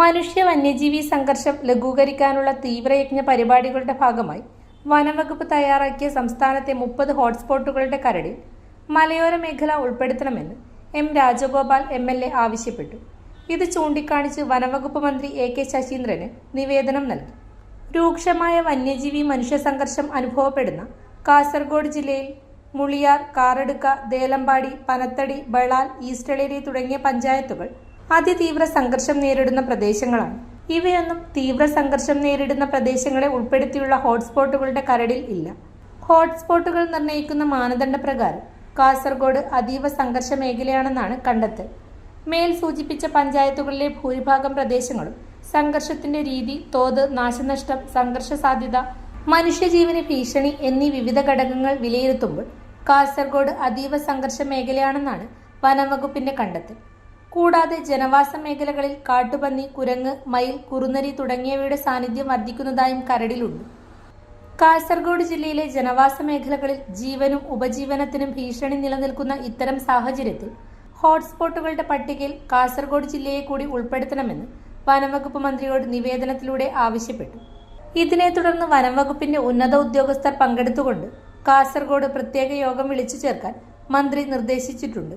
മനുഷ്യ വന്യജീവി സംഘർഷം ലഘൂകരിക്കാനുള്ള തീവ്രയജ്ഞ പരിപാടികളുടെ ഭാഗമായി വനംവകുപ്പ് തയ്യാറാക്കിയ സംസ്ഥാനത്തെ മുപ്പത് ഹോട്ട്സ്പോട്ടുകളുടെ കരടിൽ മലയോര മേഖല ഉൾപ്പെടുത്തണമെന്ന് M Rajagopal M L A ആവശ്യപ്പെട്ടു. ഇത് ചൂണ്ടിക്കാണിച്ച് വനംവകുപ്പ് മന്ത്രി എ കെ ശശീന്ദ്രന് നിവേദനം നൽകി. രൂക്ഷമായ വന്യജീവി മനുഷ്യ സംഘർഷം അനുഭവപ്പെടുന്ന കാസർഗോഡ് ജില്ലയിൽ മുളിയാർ കാറടുക്ക ദേലമ്പാടി പനത്തടി ബളാൽ ഈസ്റ്റളേരി തുടങ്ങിയ പഞ്ചായത്തുകൾ അതിതീവ്ര സംഘർഷം നേരിടുന്ന പ്രദേശങ്ങളാണ്. ഇവയൊന്നും തീവ്ര സംഘർഷം നേരിടുന്ന പ്രദേശങ്ങളെ ഉൾപ്പെടുത്തിയുള്ള ഹോട്ട്സ്പോട്ടുകളുടെ കരടിൽ ഇല്ല. ഹോട്ട്സ്പോട്ടുകൾ നിർണയിക്കുന്ന മാനദണ്ഡ പ്രകാരം കാസർഗോഡ് അതീവ സംഘർഷ മേഖലയാണെന്നാണ് കണ്ടെത്തൽ. മേൽ സൂചിപ്പിച്ച പഞ്ചായത്തുകളിലെ ഭൂരിഭാഗം പ്രദേശങ്ങളും സംഘർഷത്തിന്റെ രീതി തോത് നാശനഷ്ടം സംഘർഷ സാധ്യത മനുഷ്യജീവന് ഭീഷണി എന്നീ വിവിധ ഘടകങ്ങൾ വിലയിരുത്തുമ്പോൾ കാസർഗോഡ് അതീവ സംഘർഷ മേഖലയാണെന്നാണ് വനംവകുപ്പിന്റെ കണ്ടെത്തൽ. കൂടാതെ ജനവാസ മേഖലകളിൽ കാട്ടുപന്നി കുരങ്ങ് മയിൽ കുറുനരി തുടങ്ങിയവയുടെ സാന്നിധ്യം വർദ്ധിക്കുന്നതായും കരടിലുണ്ട്. കാസർഗോഡ് ജില്ലയിലെ ജനവാസ മേഖലകളിൽ ജീവനും ഉപജീവനത്തിനും ഭീഷണി നിലനിൽക്കുന്ന ഇത്തരം സാഹചര്യത്തിൽ ഹോട്ട്സ്പോട്ടുകളുടെ പട്ടികയിൽ കാസർഗോഡ് ജില്ലയെ കൂടി ഉൾപ്പെടുത്തണമെന്ന് വനംവകുപ്പ് മന്ത്രിയോട് നിവേദനത്തിലൂടെ ആവശ്യപ്പെട്ടു. ഇതിനെ തുടർന്ന് വനംവകുപ്പിന്റെ ഉന്നത ഉദ്യോഗസ്ഥർ പങ്കെടുത്തുകൊണ്ട് കാസർഗോഡ് പ്രത്യേക യോഗം വിളിച്ചു ചേർക്കാൻ മന്ത്രി നിർദ്ദേശിച്ചിട്ടുണ്ട്.